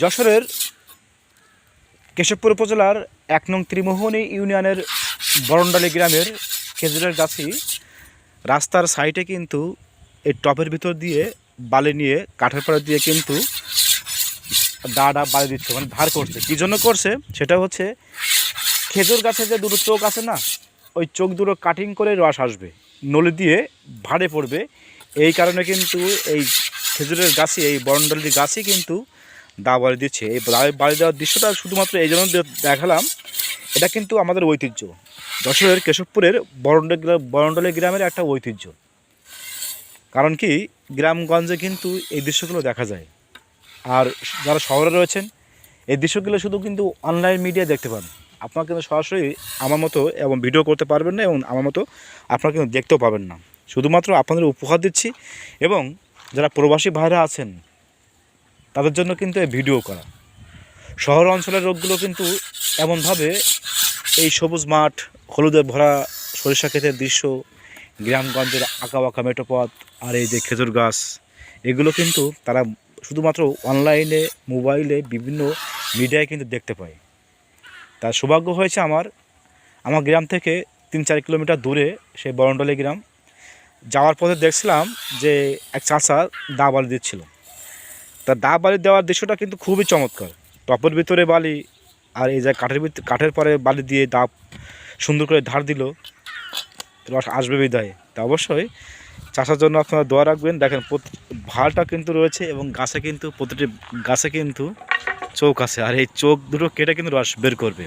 যশোরের কেশবপুর উপজেলার এক নং ত্রিমোহনী ইউনিয়নের বরণডালি গ্রামের খেজুরের গাছি রাস্তার সাইডে কিন্তু এই টপের ভিতর দিয়ে বালি নিয়ে, কাঠের পরে দিয়ে কিন্তু ডা ডা বালি দিচ্ছে মানে ধার করছে। কী জন্য করছে? সেটা হচ্ছে খেজুর গাছে যে দুটো চোখ আছে না, ওই চোখ দুটো কাটিং করে রস আসবে, নলি দিয়ে ভাড়ে পড়বে। এই কারণে কিন্তু এই খেজুরের গাছই এই বরণডালির গাছই কিন্তু দা বাড়ি দিচ্ছে। এই বাড়ি দেওয়ার দৃশ্যটা শুধুমাত্র এই জন্য দেখালাম। এটা কিন্তু আমাদের ঐতিহ্য। যশোরের কেশবপুরের বরণডালি গ্রা- বরণডালি গ্রামের একটা ঐতিহ্য। কারণ কি, গ্রামগঞ্জে কিন্তু এই দৃশ্যগুলো দেখা যায়। আর যারা শহরে রয়েছেন, এই দৃশ্যগুলো শুধু কিন্তু অনলাইন মিডিয়া দেখতে পান। আপনারা কিন্তু সরাসরি আমার মতো এবং ভিডিও করতে পারবেন না এবং আমার মতো আপনারা কিন্তু দেখতেও পাবেন না। শুধুমাত্র আপনাদের উপহার দিচ্ছি এবং যারা প্রবাসী ভাইরা আছেন তাদের জন্য কিন্তু এই ভিডিও করা। শহর অঞ্চলের রোগগুলো কিন্তু এমনভাবে এই সবুজ মাঠ হলুদের ভরা সরিষা ক্ষেতের দৃশ্য, গ্রামগঞ্জের আঁকা বাঁকা মেটোপথ আর এই যে খেজুর গাছ, এগুলো কিন্তু তারা শুধুমাত্র অনলাইনে, মোবাইলে, বিভিন্ন মিডিয়ায় কিন্তু দেখতে পায়। তার সৌভাগ্য হয়েছে আমার আমার গ্রাম থেকে তিন চার কিলোমিটার দূরে সেই বরণডলি গ্রাম, যাওয়ার পথে দেখছিলাম যে এক চাষা দা বালি তা দা বালি দেওয়ার দৃশ্যটা কিন্তু খুবই চমৎকার। টপের ভিতরে বালি আর এই যে কাঠের ভিতরে কাঠের পরে বালি দিয়ে দা সুন্দর করে ধার দিল, রস আসবে বিদায়। তা অবশ্যই চাষার জন্য আপনারা দোয়া রাখবেন। দেখেন ভালটা কিন্তু রয়েছে এবং গাছে কিন্তু প্রতিটি গাছে কিন্তু চোখ আছে। আর এই চোখ দুটো কেটে কিন্তু রস বের করবে।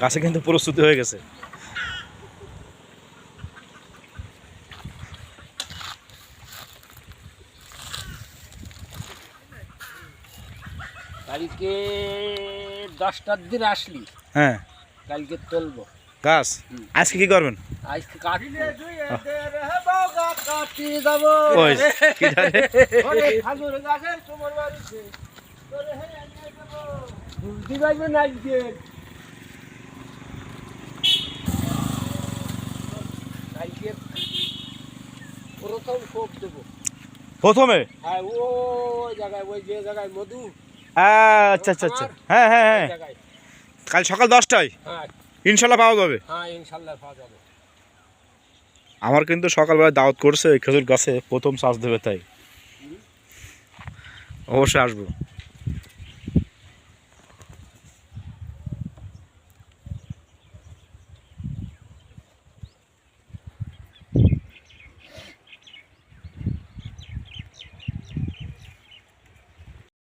গাছে কিন্তু প্রস্তুতি হয়ে গেছে। কালকে দশটার দিন আসলি। হ্যাঁ। কালকে তুলবো। গাছ আজকে কি করবেন? আজকে কাটি কাটি যাব প্রথম কোপ দেবো। প্রথমে? হ্যাঁ ওই জায়গায় ওই যে জায়গায় মধু। আচ্ছা আচ্ছা আচ্ছা। হ্যাঁ হ্যাঁ হ্যাঁ। কাল সকাল দশটায়? হ্যাঁ। ইনশাল্লাহ পাওয়া যাবে। হ্যাঁ ইনশাল্লাহ পাওয়া যাবে। আমার কিন্তু সকালবেলা দাওয়াত করছে খেজুর গাছে প্রথম চাষ দেবে তাই। অবশ্যই আসব।